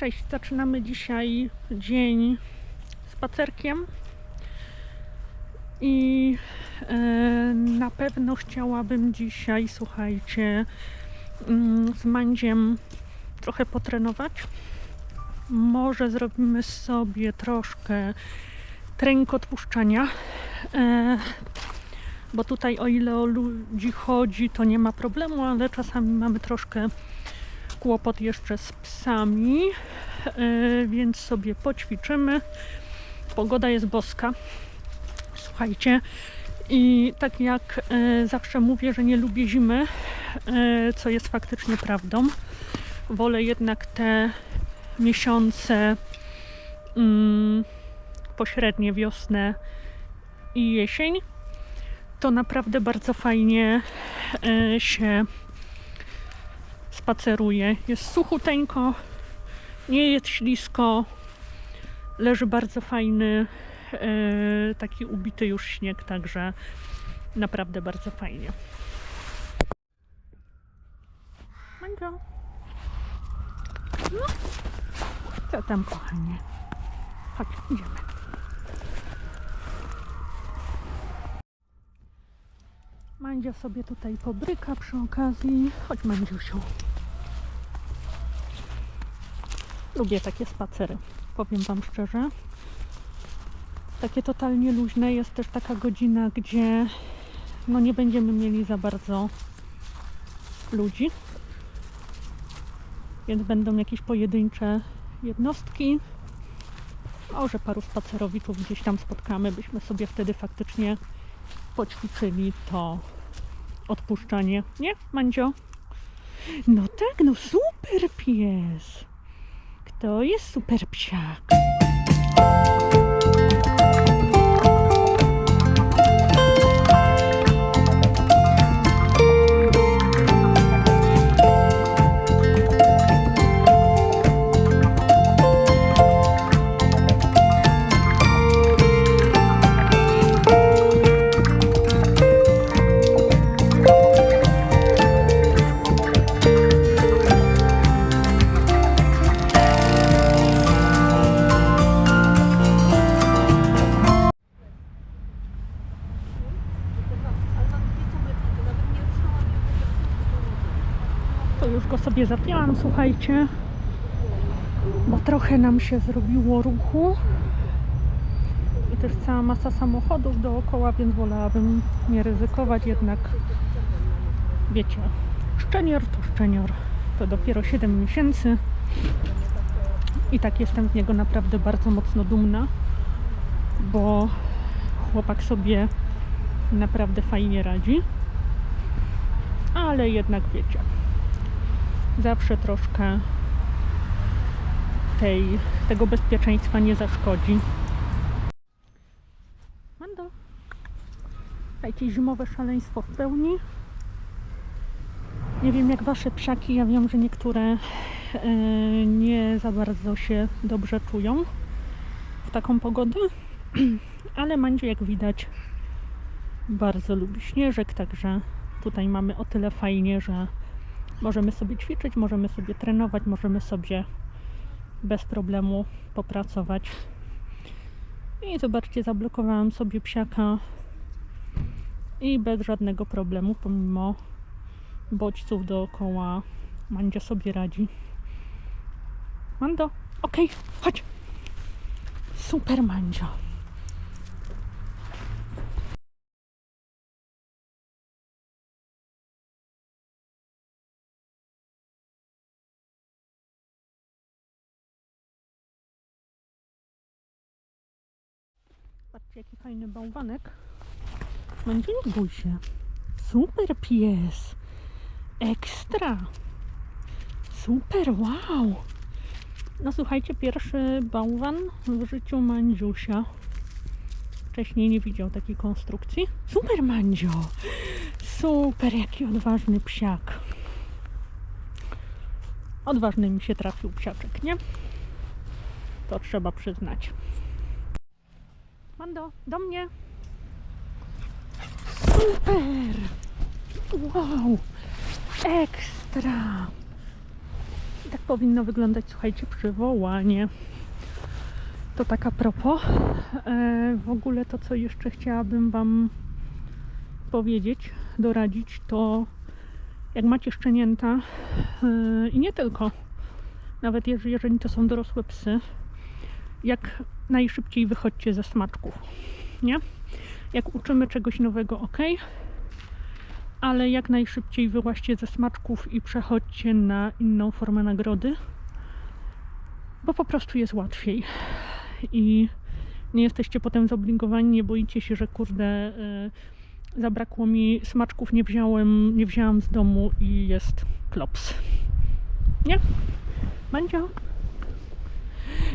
Cześć, zaczynamy dzisiaj dzień spacerkiem i e, na pewno chciałabym dzisiaj, słuchajcie, mm, z Mandziem trochę potrenować. Może zrobimy sobie troszkę trening odpuszczania, e, bo tutaj o ile o ludzi chodzi, to nie ma problemu, ale czasami mamy troszkę kłopot jeszcze z psami, e, więc sobie poćwiczymy. Pogoda jest boska. Słuchajcie, i tak jak e, zawsze mówię, że nie lubię zimy, e, co jest faktycznie prawdą, wolę jednak te miesiące mm, pośrednie, wiosnę i jesień. To naprawdę bardzo fajnie się spaceruje. Jest suchuteńko, nie jest ślisko, leży bardzo fajny, e, taki ubity już śnieg, także naprawdę bardzo fajnie. Mango. No, co tam kochanie? Chodź, idziemy. Mandzia sobie tutaj pobryka przy okazji. Chodź Mandziusiu. Lubię takie spacery, powiem Wam szczerze. Takie totalnie luźne. Jest też taka godzina, gdzie no nie będziemy mieli za bardzo ludzi. Więc będą jakieś pojedyncze jednostki. Może paru spacerowiczów gdzieś tam spotkamy, byśmy sobie wtedy faktycznie poćwiczyli to odpuszczanie. Nie, Mandzio? No tak, no super pies. Kto jest super psiak? Słuchajcie. Bo trochę nam się zrobiło ruchu. I też cała masa samochodów dookoła, więc wolałabym nie ryzykować. Jednak wiecie, szczenior to szczenior. To dopiero 7 miesięcy. I tak jestem z niego naprawdę bardzo mocno dumna, bo chłopak sobie naprawdę fajnie radzi. Ale jednak wiecie, zawsze troszkę tej, tego bezpieczeństwa nie zaszkodzi. Mando, dajcie zimowe szaleństwo w pełni. Nie wiem jak wasze psiaki, ja wiem, że niektóre e, nie za bardzo się dobrze czują w taką pogodę, ale Mandzie jak widać bardzo lubi śnieżek, także tutaj mamy o tyle fajnie, że możemy sobie ćwiczyć, możemy sobie trenować, możemy sobie bez problemu popracować. I zobaczcie, zablokowałam sobie psiaka i bez żadnego problemu, pomimo bodźców dookoła, Mandzia sobie radzi. Mando, okej, chodź. Super Mandzio. Patrzcie, jaki fajny bałwanek. Mandziu, nie bój się. Super pies. Ekstra. Super, wow. No słuchajcie, pierwszy bałwan w życiu Mandziusia. Wcześniej nie widział takiej konstrukcji. Super, Mandzio. Super, jaki odważny psiak. Odważny mi się trafił psiaczek, nie? To trzeba przyznać. Mando, do mnie. Super! Wow! Ekstra! Tak powinno wyglądać, słuchajcie, przywołanie. To tak a propos. E, w ogóle to, co jeszcze chciałabym Wam powiedzieć, doradzić, to jak macie szczenięta e, i nie tylko, nawet jeżeli to są dorosłe psy, jak najszybciej wychodźcie ze smaczków, nie? Jak uczymy czegoś nowego, ok, ale jak najszybciej wyłaźcie ze smaczków i przechodźcie na inną formę nagrody, bo po prostu jest łatwiej i nie jesteście potem zobligowani, nie boicie się, że kurde y, zabrakło mi smaczków, nie wziąłem, nie wzięłam z domu i jest klops. Nie? Mandzio?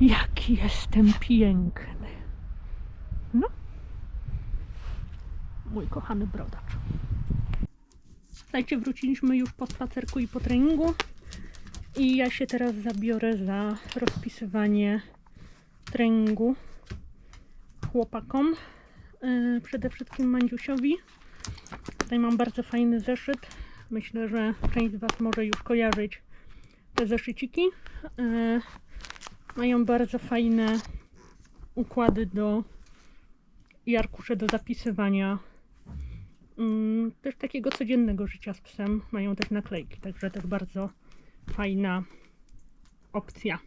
Jaki jestem piękny. No. Mój kochany brodacz. Słuchajcie, wróciliśmy już po spacerku i po treningu. I ja się teraz zabiorę za rozpisywanie treningu chłopakom. Yy, przede wszystkim Mandziusiowi. Tutaj mam bardzo fajny zeszyt. Myślę, że część z Was może już kojarzyć te zeszyciki. Yy, mają bardzo fajne układy do i arkusze do zapisywania mm, też takiego codziennego życia z psem. Mają też naklejki, także też bardzo fajna opcja.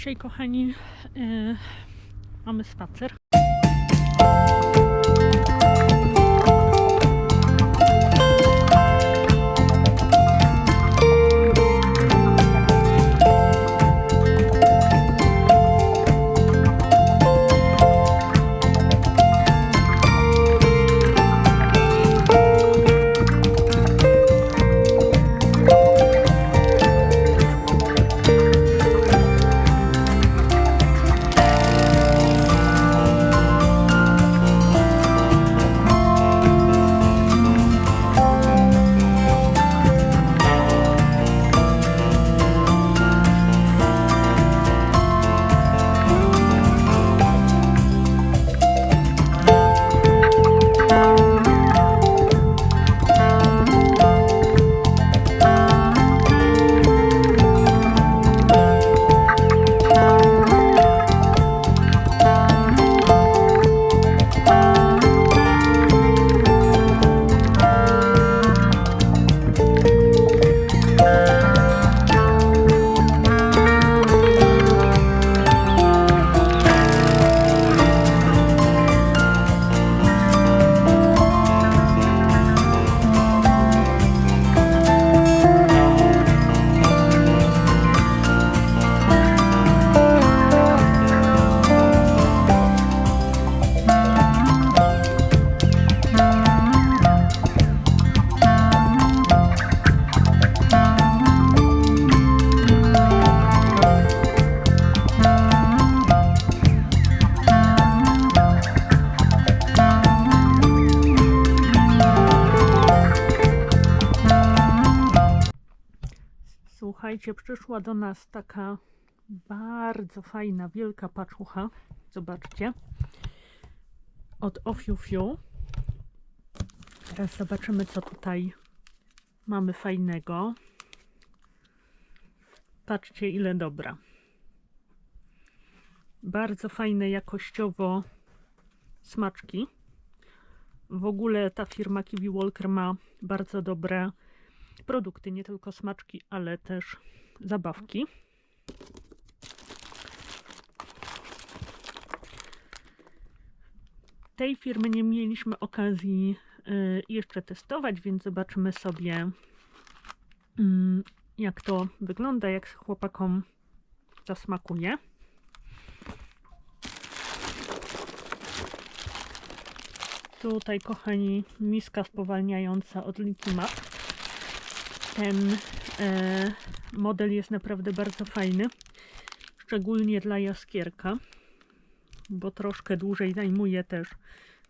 Dzisiaj, kochani, e, mamy spacer. Przyszła do nas taka bardzo fajna, wielka paczucha. Zobaczcie. Od Ofiu Fiu. Teraz zobaczymy, co tutaj mamy fajnego. Patrzcie, ile dobra. Bardzo fajne jakościowo smaczki. W ogóle ta firma Kiwi Walker ma bardzo dobre produkty, nie tylko smaczki, ale też zabawki. Tej firmy nie mieliśmy okazji y, jeszcze testować, więc zobaczymy sobie, mm, jak to wygląda, jak chłopakom zasmakuje. Tutaj, kochani, miska spowalniająca od Likimap. Ten e, model jest naprawdę bardzo fajny, szczególnie dla jaskierka, bo troszkę dłużej zajmuje też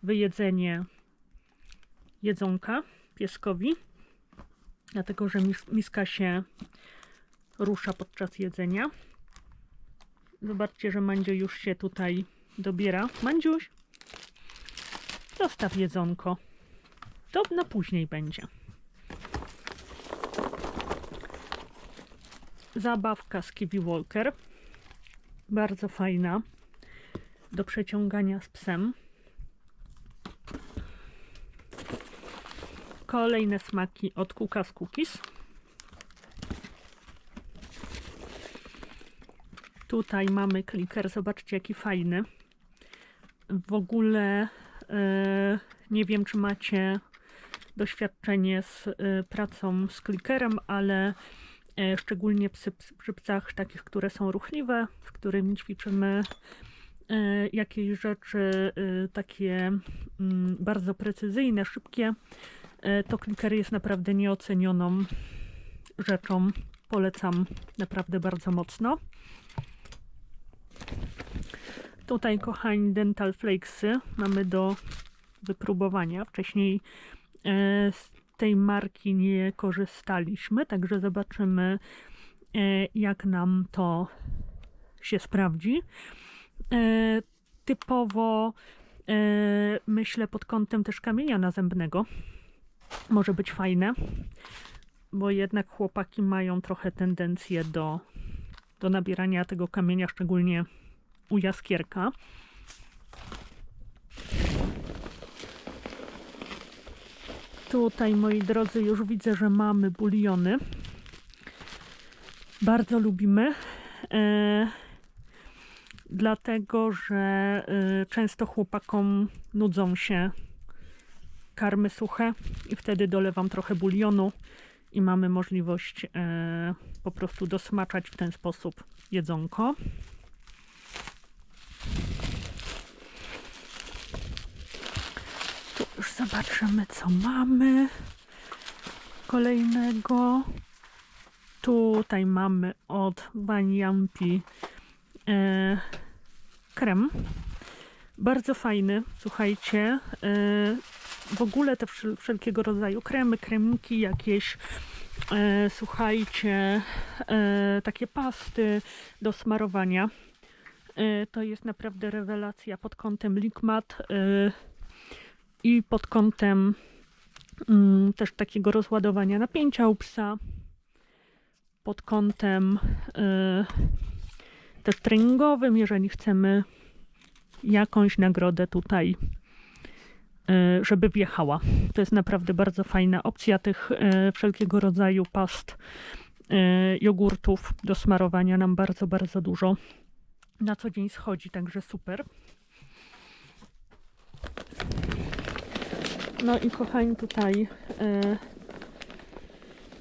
wyjedzenie jedzonka pieskowi. dlatego że mis- miska się rusza podczas jedzenia. Zobaczcie, że Mandzio już się tutaj dobiera. Mandziuś, dostaw jedzonko. To na później będzie. Zabawka z Kiwi Walker. Bardzo fajna. Do przeciągania z psem. Kolejne smaki od Kukas Cookies. Tutaj mamy kliker. Zobaczcie, jaki fajny. W ogóle e, nie wiem, czy macie doświadczenie z e, pracą z klikerem, ale szczególnie przy, przy psach takich, które są ruchliwe, z którymi ćwiczymy e, jakieś rzeczy e, takie mm, bardzo precyzyjne, szybkie, e, to kliker jest naprawdę nieocenioną rzeczą. Polecam naprawdę bardzo mocno. Tutaj, kochani, Dental Flakesy mamy do wypróbowania. Wcześniej e, tej marki nie korzystaliśmy, także zobaczymy, e, jak nam to się sprawdzi. E, typowo e, myślę pod kątem też kamienia nazębnego. Może być fajne, bo jednak chłopaki mają trochę tendencję do, do nabierania tego kamienia, szczególnie u jaskierka. Tutaj, moi drodzy, już widzę, że mamy buliony. Bardzo lubimy. E, dlatego, że e, często chłopakom nudzą się karmy suche i wtedy dolewam trochę bulionu i mamy możliwość e, po prostu dosmaczać w ten sposób jedzonko. Tu już zobaczymy, co mamy kolejnego. Tutaj mamy od Waniampi e, krem. Bardzo fajny, słuchajcie. E, w ogóle te wszel- wszelkiego rodzaju kremy, kremiki, jakieś, e, słuchajcie, e, takie pasty do smarowania. E, to jest naprawdę rewelacja pod kątem Linkmat e, i pod kątem mm, też takiego rozładowania napięcia u psa. Pod kątem e, też treningowym, jeżeli chcemy jakąś nagrodę tutaj, e, żeby wjechała. To jest naprawdę bardzo fajna opcja tych e, wszelkiego rodzaju past, e, jogurtów do smarowania nam bardzo, bardzo dużo na co dzień schodzi, także super. No i kochani, tutaj e,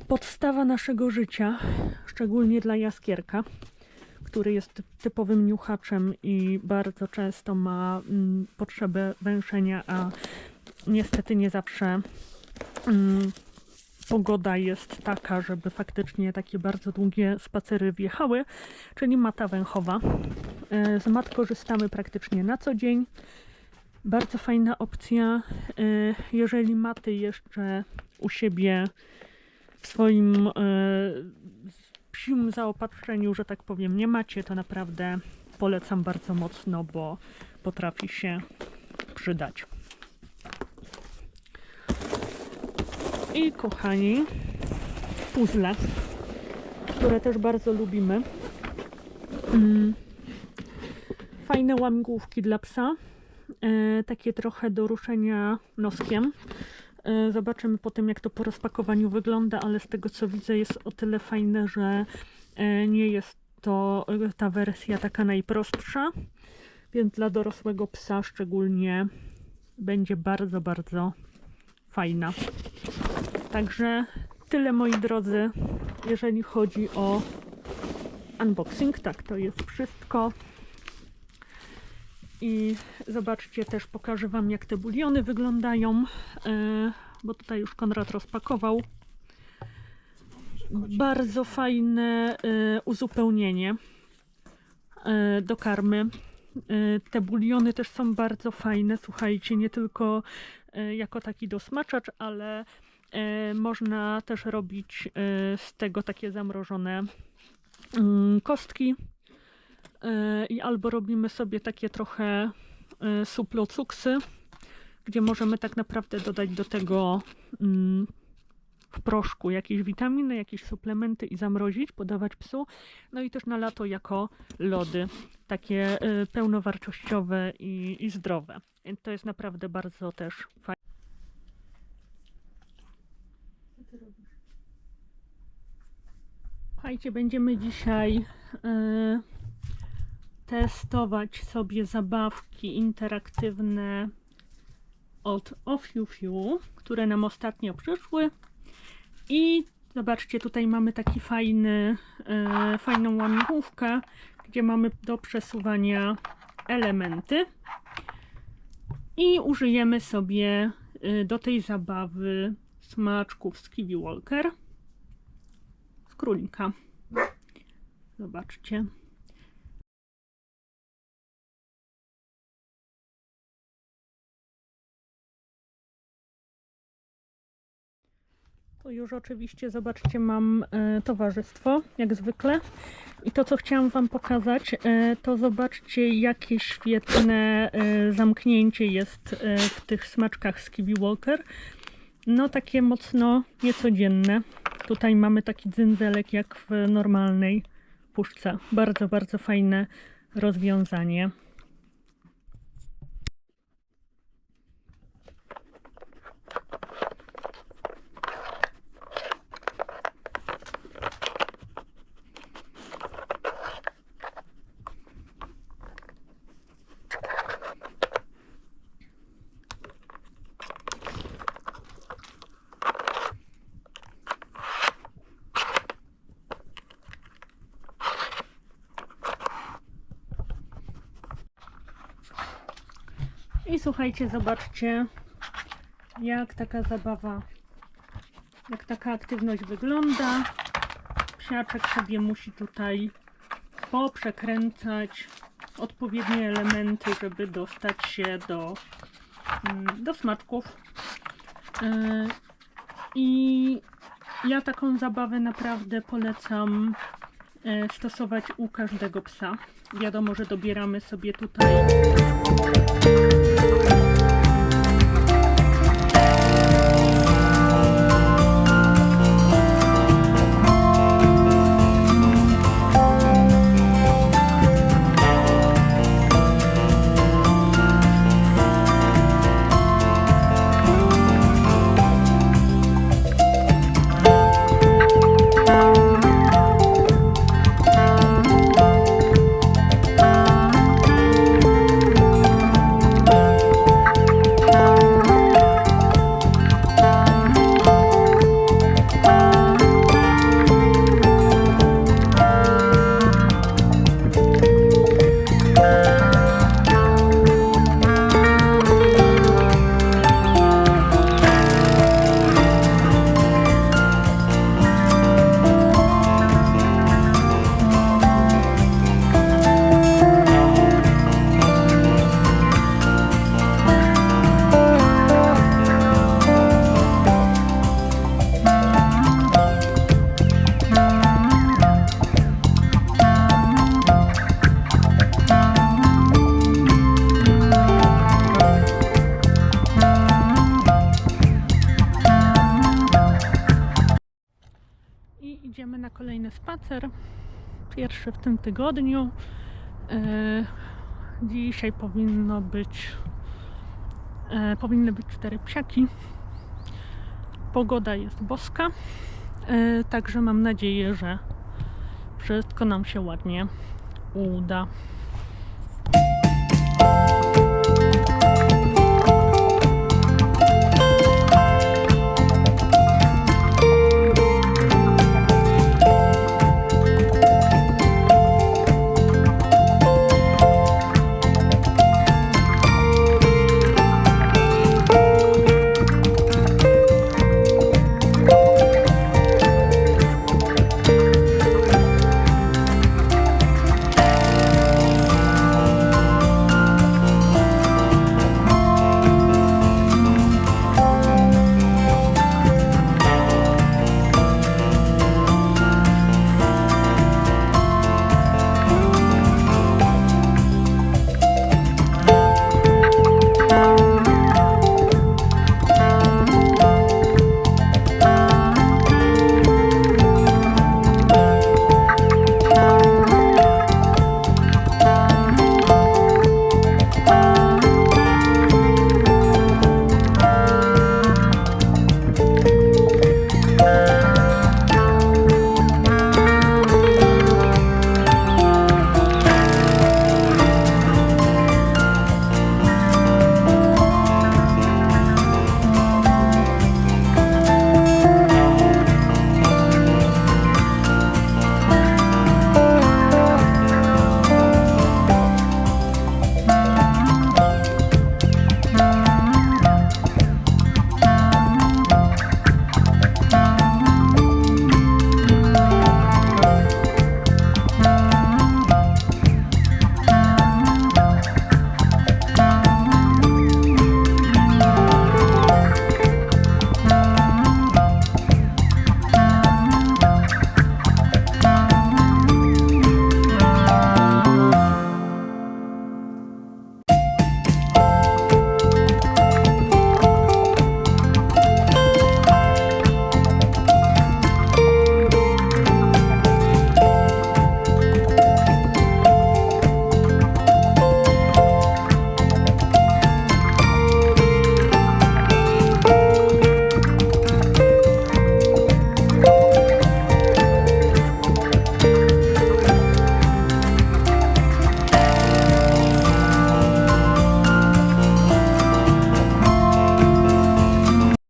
podstawa naszego życia, szczególnie dla jaskierka, który jest typowym niuchaczem i bardzo często ma mm, potrzebę węszenia, a niestety nie zawsze mm, pogoda jest taka, żeby faktycznie takie bardzo długie spacery wjechały, czyli mata węchowa. E, Z mat korzystamy praktycznie na co dzień. Bardzo fajna opcja. E, Jeżeli maty jeszcze u siebie w swoim psim zaopatrzeniu, że tak powiem, nie macie, to naprawdę polecam bardzo mocno, bo potrafi się przydać. I kochani, puzzle, które też bardzo lubimy. Mm. Fajne łamigłówki dla psa. E, takie trochę do ruszenia noskiem. E, zobaczymy potem, jak to po rozpakowaniu wygląda, ale z tego co widzę, jest o tyle fajne, że e, nie jest to ta wersja taka najprostsza, więc dla dorosłego psa szczególnie będzie bardzo, bardzo fajna. Także tyle moi drodzy, jeżeli chodzi o unboxing. Tak, to jest wszystko. I zobaczcie, też pokażę Wam, jak te buliony wyglądają, e, bo tutaj już Konrad rozpakował. Bardzo fajne e, uzupełnienie e, do karmy. Te buliony też są bardzo fajne, słuchajcie, nie tylko jako taki dosmaczacz, ale można też robić z tego takie zamrożone mm, kostki. E, I albo robimy sobie takie trochę e, suplocuksy, gdzie możemy tak naprawdę dodać do tego mm, w proszku jakieś witaminy, jakieś suplementy i zamrozić, podawać psu. No i też na lato jako lody, takie e, pełnowartościowe i, i zdrowe. Więc to jest naprawdę bardzo też fajne. Słuchajcie, będziemy dzisiaj testować sobie zabawki interaktywne od Ofiufiu, które nam ostatnio przyszły. I zobaczcie, tutaj mamy taki fajny, e, fajną łamigłówkę, gdzie mamy do przesuwania elementy. I użyjemy sobie e, do tej zabawy smaczków z Kiwi Walker z królika. Zobaczcie. Już oczywiście, zobaczcie, mam e, towarzystwo, jak zwykle. I to, co chciałam Wam pokazać, e, to zobaczcie, jakie świetne e, zamknięcie jest w tych smaczkach z Kiwi Walker. No, takie mocno niecodzienne. Tutaj mamy taki dzynzelek, jak w normalnej puszce. Bardzo, bardzo fajne rozwiązanie. Słuchajcie, zobaczcie, jak taka zabawa, jak taka aktywność wygląda. Psiaczek sobie musi tutaj poprzekręcać odpowiednie elementy, żeby dostać się do, mm, do smaczków. Yy, I ja taką zabawę naprawdę polecam e, stosować u każdego psa. Wiadomo, że dobieramy sobie tutaj I W tym tygodniu. E, dzisiaj powinno być. E, powinny być cztery psiaki. Pogoda jest boska. E, także mam nadzieję, że wszystko nam się ładnie uda.